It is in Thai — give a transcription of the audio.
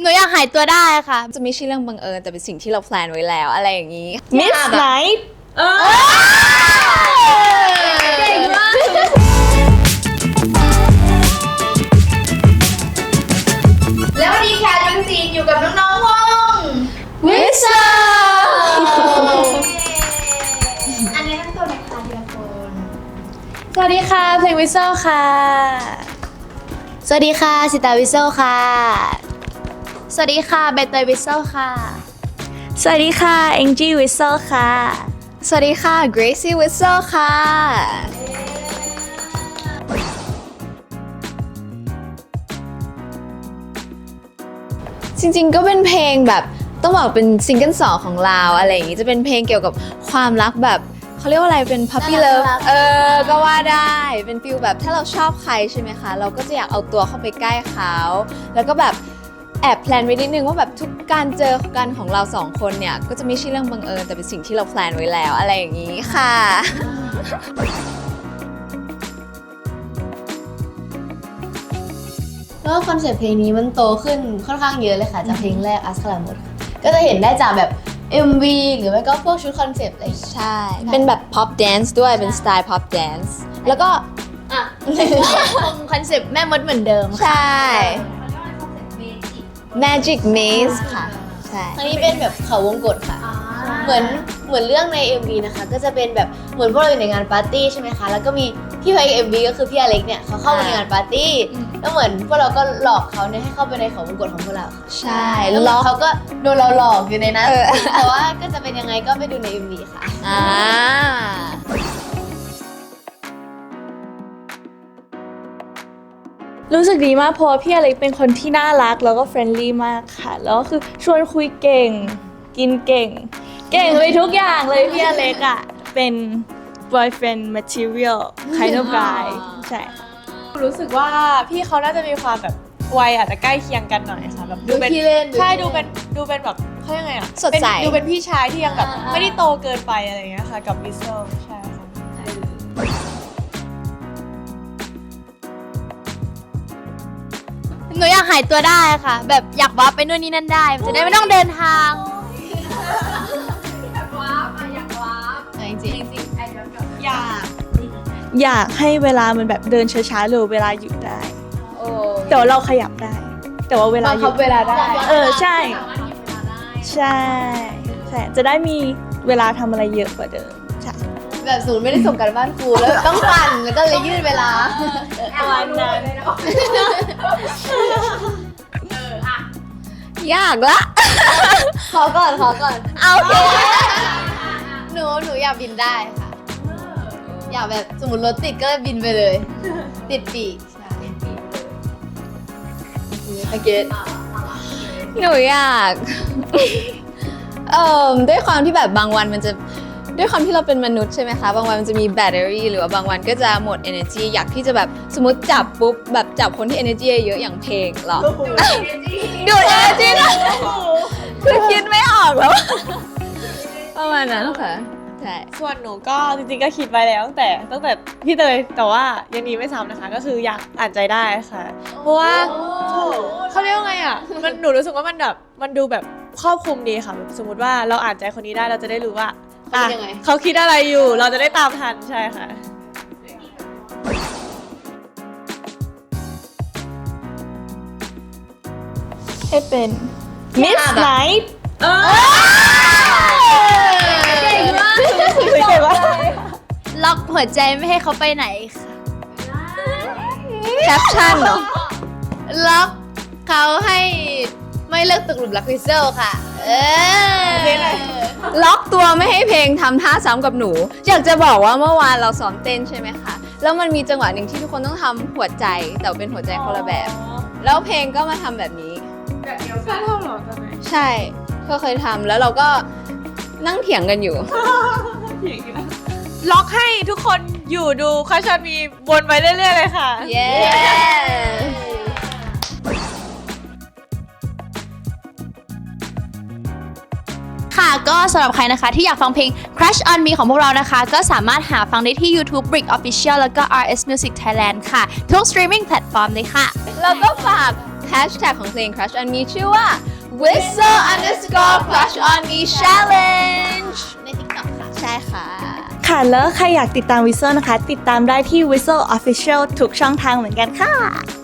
หนูอยากหายตัวได้ค่ะ จะไม่ใช่เรื่องบังเอิญแต่เป็นสิ่งที่เราแพลนไว้แล้วอะไรอย่างนี้ มิสไนท์เก่งมากแล้ววันนี้แคทเป็นซีนอยู่กับน้องๆวงวิชาอันนี้ทั้งตัวในคาทีละคนสวัสดีค่ะ เพลงวิเซลค่ะ สวัสดีค่ะ สิตาวิโซค่ะ สวัสดีค่ะใบเตยวิโซค่ะ สวัสดีค่ะเอ็งจี้วิเซลค่ะ สวัสดีค่ะเกรซี่วิโซค่ะ จริงๆก็เป็นเพลงแบบต้องบอกเป็นซิงเกิลสองของเราอะไรอย่างงี้จะเป็นเพลงเกี่ยวกับความรักแบบเขาเรียกว่าอะไรเป็น puppy น่ารัก love น่ารัก เออ ก็ว่าได้เป็นฟิลแบบถ้าเราชอบใครใช่ไหมคะ เราก็จะอยากเอาตัวเข้าไปใกล้เขา แล้วก็แบบ แอบแพลนไว้นิดนึงว่าแบบทุกการเจอกันของเราสองคนเนี่ยก็จะไม่ใช่เรื่องบังเอิญแต่เป็นสิ่งที่เราแพลนไว้แล้วอะไรอย่างนี้ค่ะแล้วคอนเซ็ปต์เพลงนี้มันโตขึ้นค่อนข้างเยอะเลยค่ะ จากเพลงแรกอัสคาลามุดก็จะเห็นได้จากแบบ MV หรือไม่ก็พวกชุดคอนเซ็ปต์อะไรอย่างเงี้ยใช่ เป็นแบบ pop dance ด้วยเป็นสไตล์ pop dance แล้วก็ อะ คงคอนเซ็ปต์แม่มดเหมือนเดิมใช่เขาเรียกว่าคอนเซ็ปต์เมจิ magic maze ค่ะ ใช่ อันนี้เป็นแบบเขาวงกตค่ะอ่าเหมือนเหมือนเรื่องใน MV นะคะ ก็จะเป็นแบบเหมือนพวกเราอยู่ในงานปาร์ตี้ใช่ไหมคะ แล้วก็มีพี่พระเอก MV ก็คือพี่อเล็กเนี่ยเขาเข้ามาในงานปาร์ตี้ แล้วเหมือนพวกเราก็หลอกเขาเนี่ยให้เข้าไปในเขาวงกตของพวกเราค่ะใช่แล้วเหมืล็ออนกเขาก็โดนเราหลอกอยู่ในนั้น เออ แต่ว่าก็จะเป็นยังไงก็ไปดูใน MV ค่ะ อ่า รู้สึกดีมากเพราะว่าพี่อเล็กเป็นคนที่น่ารักแล้วก็เฟรนลี่มากค่ะ แล้วก็คือชวนคุยเก่ง กินเก่ง เก่งเลยทุกอย่างเลยพี่อเล็กอะ เป็น boyfriend material kind of guy ใช่ค่ะรู้สึกว่าพี่เขาน่าจะมีความแบบวัยอาจจะใกล้เคียงกันหน่อยค่ะแบบดูเป็นดูขี้เล่นใช่ดูดูขี้เล่เป็นนดูเป็นแบบเขาเรียกไงอะสดใส เป็นดูเป็นพี่ชายที่ยังแบบอ่าไม่ได้โตเกินไปอะไรอย่างเงี้ยค่ะกับวิเซลใช่ นูอยากหายตัวได้ค่ะ แบบอยากวาร์ปไปนู่นนี่นั่นได้จะได้ไม่ต้องเดินทาง อยากว้าบอะอยากว้าบจริงจริงๆไอ้เดี๋ยวกับอยากอยากให้เวลามันแบบเดินช้าๆหรือเวลาหยุดได้ๆโอ้แต่ว่าเราขยับได้ แต่ว่าเวลาบังหคัยุบด เวลาได้เออใช่ สามารถหยิบเวลาได้ ใช่ ใช่ จะได้มีเวลาทำอะไรเยอะกว่าเดิมใช่ แบบศูนย์ไม่ได้ส่งกันบ้านครูแล้วต้องปั่นแล้วก็เลยยืดเวลา แอบมาดูเลยนะเอออะยากละ ขอก่อนขอก่อน เอาโอเคหนูหนูอยากบินได้ค่ะ อยากแบบสมมติรถติดก็บินไปเลย ติดปีกใช่โอเคหนูอยาก เอ่อด้วยความที่แบบบางวันมันจะ ด้วยความที่เราเป็นมนุษย์ใช่ไหมคะ บางวันมันจะมีแบตเตอรี่หรือว่าบางวันก็จะหมด energy อยากที่จะแบบสมมติจับปุ๊บแบบจับคนที่ energy เยอะๆอย่างเพลงหรอ ดูด energy นะคือคิดไม่ออกแล้ว ประมาณนั้นค่ะใช่ส่วนหนูก็จริงๆก็คิดไว้แล้วตั้งแต่ตั้งแต่พี่เตยแต่ว่ายังนี้ไม่ซ้ำนะคะ ก็คืออยากอ่านใจได้ค่ะ เพราะว่าเขาเรียกว่าไงอะมันหนูรู้สึกว่ามันแบบมันดูแบบครอบคลุมดีค่ะแบบสมมติว่าเราอ่านใจคนนี้ได้เราจะได้รู้ว่า เขาเป็นยังไงอะเขาคิดอะไรอยู่เราจะได้ตามทันใช่ค่ะ ให้เป็นมิสไนท์เก่งมากเก่งว่าล็อกหัวใจไม่ให้เขาไปไหนค่ะแคปชั่นเหรอ ล็อกเขาให้ไม่เลิกตกหลุมรักวิเซลค่ะ เออเพลงอะไรล็อกตัวไม่ให้เพลงทำท่าซ้ำกับหนู อยากจะบอกว่าเมื่อวานเราซ้อมเต้นใช่ไหมคะ แล้วมันมีจังหวะหนึ่งที่ทุกคนต้องทำหัวใจแต่เป็นหัวใจคนละแบบ แล้วเพลงก็มาทำแบบนี้ แบบเดียวกันเท่าหรอตอนไหนใช่ก็เคยทำแล้วเราก็นั่งเถียงกันอยู่ล็อกให้ทุกคนอยู่ดูคาชอนมีวนไปเรื่อยๆเลยค่ะ เย้ ก็สำหรับใครนะคะที่อยากฟังเพลง Crush on Me ของพวกเรานะคะ ก็สามารถหาฟังได้ที่ YouTube Brick Official แล้วก็ RS Music Thailand ค่ะ ทุก streaming platform เลยค่ะ แล้วก็ฝาก hashtag ของเพลง crush on me ชื่อว่า whistle underscore crush on me challenge ใน TikTok ค่ะ ใช่ค่ะ ค่ะ แล้วใครอยากติดตาม Whistle นะคะ ติดตามได้ที่ Whistle Official ทุกช่องทางเหมือนกันค่ะอ่านั่นคือน้องวิโซค่ะ